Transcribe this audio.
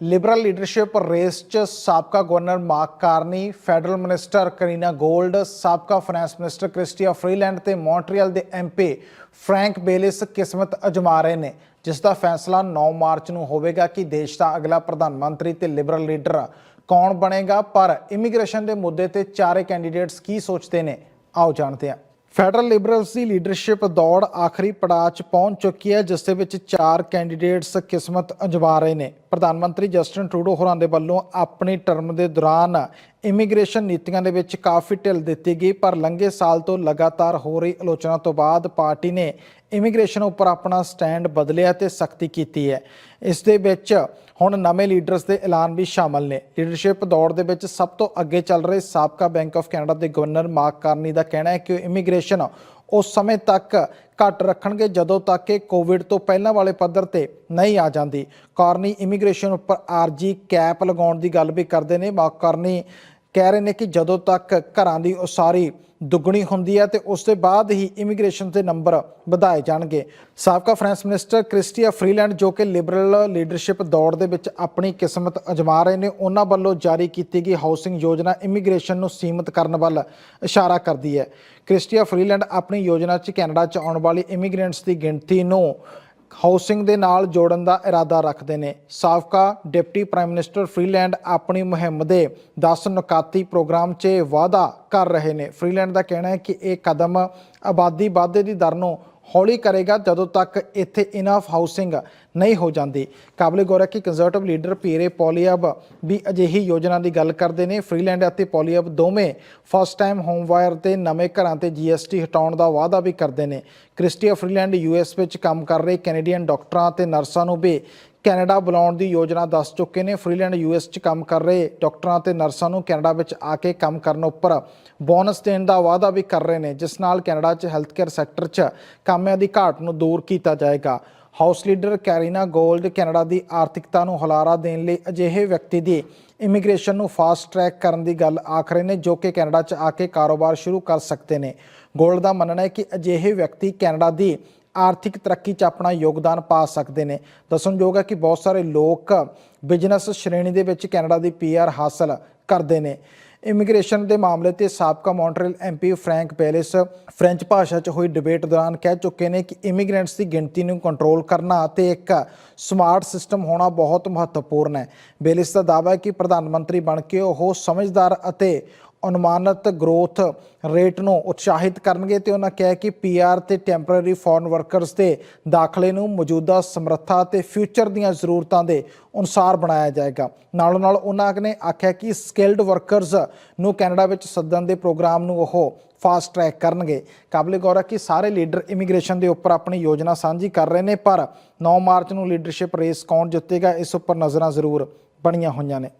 Liberal leadership race 'ਚ ਸਾਬਕਾ governor Mark Carney federal minister Karina Gould, ਸਾਬਕਾ finance minister Chrystia Freeland ਤੇ Montreal ਦੇ ਐਮਪੀ ਫਰੈਂਕ ਬੇਲਿਸ ਕਿਸਮਤ ਅਜਮਾ ਰਹੇ ਨੇ, ਜਿਸ ਦਾ ਫੈਸਲਾ 9 ਮਾਰਚ ਨੂੰ ਹੋਵੇਗਾ ਕਿ ਦੇਸ਼ ਦਾ ਅਗਲਾ ਪ੍ਰਧਾਨ ਮੰਤਰੀ ਤੇ ਲਿਬਰਲ ਲੀਡਰ ਕੌਣ ਬਣੇਗਾ, ਪਰ ਇਮੀਗ੍ਰੇਸ਼ਨ ਦੇ ਮੁੱਦੇ ਤੇ ਚਾਰੇ ਕੈਂਡੀਡੇਟਸ ਕੀ ਸੋਚਦੇ ਨੇ, ਆਓ ਜਾਣਦੇ ਹਾਂ। ਫੈਡਰਲ ਲਿਬਰਲਸ ਦੀ ਲੀਡਰਸ਼ਿਪ ਦੌੜ ਆਖਰੀ ਪੜਾਅ 'ਚ ਪਹੁੰਚ ਚੁੱਕੀ ਹੈ, ਜਿਸ ਦੇ ਵਿੱਚ ਚਾਰ ਕੈਂਡੀਡੇਟਸ ਕਿਸਮਤ ਅਜਮਾ ਰਹੇ ਨੇ। ਪ੍ਰਧਾਨ ਮੰਤਰੀ ਜਸਟਿਨ ਟਰੂਡੋ ਹੋਰਾਂ ਦੇ ਵੱਲੋਂ ਆਪਣੀ ਟਰਮ ਦੇ ਦੌਰਾਨ ਇਮੀਗ੍ਰੇਸ਼ਨ ਨੀਤੀਆਂ ਦੇ ਵਿੱਚ ਕਾਫੀ ਢਿੱਲ ਦਿੱਤੀ ਗਈ, ਪਰ ਲੰਘੇ ਸਾਲ ਤੋਂ ਲਗਾਤਾਰ ਹੋ ਰਹੀ ਆਲੋਚਨਾ ਤੋਂ ਬਾਅਦ ਪਾਰਟੀ ਨੇ ਇਮੀਗ੍ਰੇਸ਼ਨ ਉੱਪਰ ਆਪਣਾ ਸਟੈਂਡ ਬਦਲਿਆ ਤੇ ਸਖਤੀ ਕੀਤੀ ਹੈ। ਇਸ ਦੇ ਵਿੱਚ ਹੁਣ ਨਵੇਂ ਲੀਡਰਸ ਦੇ ਐਲਾਨ ਵੀ ਸ਼ਾਮਲ ਨੇ। ਲੀਡਰਸ਼ਿਪ ਦੌੜ ਦੇ ਵਿੱਚ ਸਭ ਤੋਂ ਅੱਗੇ ਚੱਲ ਰਹੇ ਸਾਬਕਾ ਬੈਂਕ ਆਫ ਕੈਨੇਡਾ ਦੇ ਗਵਰਨਰ ਮਾਰਕ ਕਾਰਨੀ ਦਾ ਕਹਿਣਾ ਹੈ ਕਿ ਉਹ ਇਮੀਗ੍ਰੇਸ਼ਨ ਉਸ ਸਮੇਂ ਤੱਕ ਘੱਟ ਰੱਖਣਗੇ ਜਦੋਂ ਤੱਕ ਕਿ ਕੋਵਿਡ ਤੋਂ ਪਹਿਲਾਂ ਵਾਲੇ ਪੱਧਰ ਤੇ ਨਹੀਂ ਆ ਜਾਂਦੀ। ਕਾਰਨੀ ਇਮੀਗ੍ਰੇਸ਼ਨ ਉੱਪਰ ਆਰਜੀ ਕੈਪ ਲਗਾਉਣ ਦੀ ਗੱਲ ਵੀ ਕਰਦੇ ਨੇ। ਮਾਰਕ ਕਾਰਨੀ ਕਹਿ ਰਹੇ ਨੇ ਕਿ ਜਦੋਂ ਤੱਕ ਘਰਾਂ ਦੀ ਉਸਾਰੀ ਦੁੱਗਣੀ ਹੁੰਦੀ ਹੈ ਤੇ ਉਸ ਤੋਂ ਬਾਅਦ ਹੀ ਇਮੀਗ੍ਰੇਸ਼ਨ ਦੇ ਨੰਬਰ ਵਧਾਏ ਜਾਣਗੇ। ਸਾਬਕਾ ਫਰਾਂਸ ਮਿਨਿਸਟਰ ਕ੍ਰਿਸਟੀਆ ਫਰੀਲੈਂਡ, ਜੋ ਕਿ ਲਿਬਰਲ ਲੀਡਰਸ਼ਿਪ ਦੌੜ ਦੇ ਵਿੱਚ ਆਪਣੀ ਕਿਸਮਤ ਅਜਮਾ ਰਹੇ ਨੇ, ਉਹਨਾਂ ਵੱਲੋਂ ਜਾਰੀ ਕੀਤੀ ਗਈ ਹਾਊਸਿੰਗ ਯੋਜਨਾ ਇਮੀਗ੍ਰੇਸ਼ਨ ਨੂੰ ਸੀਮਿਤ ਕਰਨ ਵੱਲ ਇਸ਼ਾਰਾ ਕਰਦੀ ਹੈ। ਕ੍ਰਿਸਟੀਆ ਫ੍ਰੀਲੈਂਡ ਆਪਣੀ ਯੋਜਨਾ 'ਚ ਕੈਨੇਡਾ 'ਚ ਆਉਣ ਵਾਲੀ ਇਮੀਗ੍ਰੈਂਟਸ ਦੀ ਗਿਣਤੀ ਨੂੰ ਹਾਊਸਿੰਗ ਦੇ ਨਾਲ ਜੋੜਨ ਦਾ ਇਰਾਦਾ ਰੱਖਦੇ ਨੇ। ਸਾਬਕਾ ਡਿਪਟੀ ਪ੍ਰਾਈਮ ਮਿਨਿਸਟਰ ਫ੍ਰੀਲੈਂਡ ਆਪਣੀ ਮੁਹਿੰਮ ਦੇ 10 ਨੁਕਾਤੀ ਪ੍ਰੋਗਰਾਮ 'ਚ ਵਾਅਦਾ ਕਰ ਰਹੇ ਨੇ। ਫ੍ਰੀਲੈਂਡ ਦਾ ਕਹਿਣਾ ਹੈ ਕਿ ਇਹ ਕਦਮ ਆਬਾਦੀ ਵਾਧੇ ਦੀ ਦਰ ਨੂੰ ਹੌਲੀ ਕਰੇਗਾ ਜਦੋਂ ਤੱਕ ਇੱਥੇ ਇਨਫ ਹਾਊਸਿੰਗ ਨਹੀਂ ਹੋ ਜਾਂਦੀ। ਕਾਬਲੇ ਗੌਰ ਹੈ ਕਿ ਕੰਜ਼ਰਵੇਟਿਵ ਲੀਡਰ ਪੀਰੇ ਪੋਲੀਅਬ ਵੀ ਅਜਿਹੀ ਯੋਜਨਾ ਦੀ ਗੱਲ ਕਰਦੇ ਨੇ। ਫਰੀਲੈਂਡ ਅਤੇ ਪੋਲੀਅਬ ਦੋਵੇਂ ਫਸਟ ਟਾਈਮ ਹੋਮਵਾਇਰ ਤੇ ਨਵੇਂ ਘਰਾਂ ਤੇ ਜੀਐਸਟੀ ਹਟਾਉਣ ਦਾ ਵਾਅਦਾ ਵੀ ਕਰਦੇ ਨੇ। ਕ੍ਰਿਸਟੀਆ ਫਰੀਲੈਂਡ ਯੂਐਸ ਵਿੱਚ ਕੰਮ ਕਰ ਰਹੇ ਕੈਨੇਡੀਅਨ ਡਾਕਟਰਾਂ ਤੇ ਨਰਸਾਂ ਨੂੰ ਵੀ ਕੈਨੇਡਾ ਬੁਲਾਉਣ ਦੀ ਯੋਜਨਾ ਦੱਸ ਚੁੱਕੇ ਨੇ। ਫਰੀਲੈਂਡ ਯੂਐਸ 'ਚ ਕੰਮ ਕਰ ਰਹੇ ਡਾਕਟਰਾਂ ਤੇ ਨਰਸਾਂ ਨੂੰ ਕੈਨੇਡਾ ਵਿੱਚ ਆ ਕੇ ਕੰਮ ਕਰਨ ਉੱਪਰ ਬੋਨਸ ਦੇਣ ਦਾ ਵਾਅਦਾ ਵੀ ਕਰ ਰਹੇ ਨੇ, ਜਿਸ ਨਾਲ ਕੈਨੇਡਾ 'ਚ ਹੈਲਥ ਕੇਅਰ ਸੈਕਟਰ 'ਚ ਕਾਮਿਆਂ ਦੀ ਘਾਟ ਨੂੰ ਦੂਰ ਕੀਤਾ ਜਾਏਗਾ। House leader Karina Gould Canada ਦੀ ਆਰਥਿਕਤਾ ਨੂੰ ਹੁਲਾਰਾ ਦੇਣ ਲਈ ਅਜਿਹੇ ਵਿਅਕਤੀ ਦੀ ਇਮੀਗ੍ਰੇਸ਼ਨ ਨੂੰ ਫਾਸਟ ਟਰੈਕ ਕਰਨ ਦੀ ਗੱਲ ਆਖ ਰਹੇ ਨੇ, ਜੋ ਕਿ ਕੈਨੇਡਾ 'ਚ ਆ ਕੇ ਕਾਰੋਬਾਰ ਸ਼ੁਰੂ ਕਰ ਸਕਦੇ ਨੇ। ਗੋਲਡ ਦਾ ਮੰਨਣਾ ਹੈ ਕਿ ਅਜਿਹੇ ਵਿਅਕਤੀ ਕੈਨੇਡਾ ਦੀ ਆਰਥਿਕ ਤਰੱਕੀ 'ਚ ਆਪਣਾ ਯੋਗਦਾਨ ਪਾ ਸਕਦੇ ਨੇ। ਦੱਸਣਯੋਗ ਹੈ ਕਿ ਬਹੁਤ ਸਾਰੇ ਲੋਕ ਬਿਜ਼ਨਸ ਸ਼੍ਰੇਣੀ ਦੇ ਵਿੱਚ ਕੈਨੇਡਾ ਦੀ ਪੀਆਰ ਹਾਸਲ ਕਰਦੇ ਨੇ। ਇਮੀਗ੍ਰੇਸ਼ਨ ਦੇ ਮਾਮਲੇ ਤੇ ਸਾਬਕਾ ਮੌਂਟਰੀਅਲ ਐਮਪੀ ਫਰੈਂਕ ਪੈਲਿਸ ਫ੍ਰੈਂਚ ਭਾਸ਼ਾ 'ਚ ਹੋਈ ਡਿਬੇਟ ਦੌਰਾਨ ਕਹਿ ਚੁੱਕੇ ਨੇ ਕਿ ਇਮੀਗ੍ਰੈਂਟਸ ਦੀ ਗਿਣਤੀ ਨੂੰ ਕੰਟਰੋਲ ਕਰਨਾ ਅਤੇ ਇੱਕ ਸਮਾਰਟ ਸਿਸਟਮ ਹੋਣਾ ਬਹੁਤ ਮਹੱਤਵਪੂਰਨ ਹੈ। ਬੇਲਿਸ ਦਾ ਦਾਅਵਾ ਹੈ ਕਿ ਪ੍ਰਧਾਨ ਮੰਤਰੀ ਬਣ ਕੇ ਉਹ ਸਮਝਦਾਰ ਅਤੇ ਅਨੁਮਾਨਿਤ ਗਰੋਥ ਰੇਟ ਨੂੰ ਉਤਸ਼ਾਹਿਤ ਕਰਨਗੇ ਤੇ ਉਹਨਾਂ ਕਿਹਾ ਕਿ ਪੀਆਰ ਤੇ ਟੈਂਪਰੇਰੀ ਫੋਰਨ ਵਰਕਰਸ ਦੇ ਦਾਖਲੇ ਨੂੰ ਮੌਜੂਦਾ ਸਮਰੱਥਾ ਤੇ ਫਿਊਚਰ ਦੀਆਂ ਜ਼ਰੂਰਤਾਂ ਦੇ ਅਨੁਸਾਰ ਬਣਾਇਆ ਜਾਏਗਾ। ਨਾਲੋਂ ਨਾਲ ਉਹਨਾਂ ਨੇ ਆਖਿਆ ਕਿ ਸਕਿਲਡ ਵਰਕਰਸ ਨੂੰ ਕੈਨੇਡਾ ਵਿੱਚ ਸੱਦਣ ਦੇ ਪ੍ਰੋਗਰਾਮ ਨੂੰ ਉਹ ਫਾਸਟ ਟਰੈਕ ਕਰਨਗੇ। ਕਾਬਲੇ ਗੌਰ ਹੈ ਕਿ ਸਾਰੇ ਲੀਡਰ ਇਮੀਗ੍ਰੇਸ਼ਨ ਦੇ ਉੱਪਰ ਆਪਣੀ ਯੋਜਨਾ ਸਾਂਝੀ ਕਰ ਰਹੇ ਨੇ, ਪਰ 9 ਮਾਰਚ ਨੂੰ ਲੀਡਰਸ਼ਿਪ ਰੇਸ ਕੌਣ ਜਿੱਤੇਗਾ, ਇਸ ਉੱਪਰ ਨਜ਼ਰਾਂ ਜ਼ਰੂਰ ਬਣੀਆਂ ਹੋਈਆਂ ਨੇ।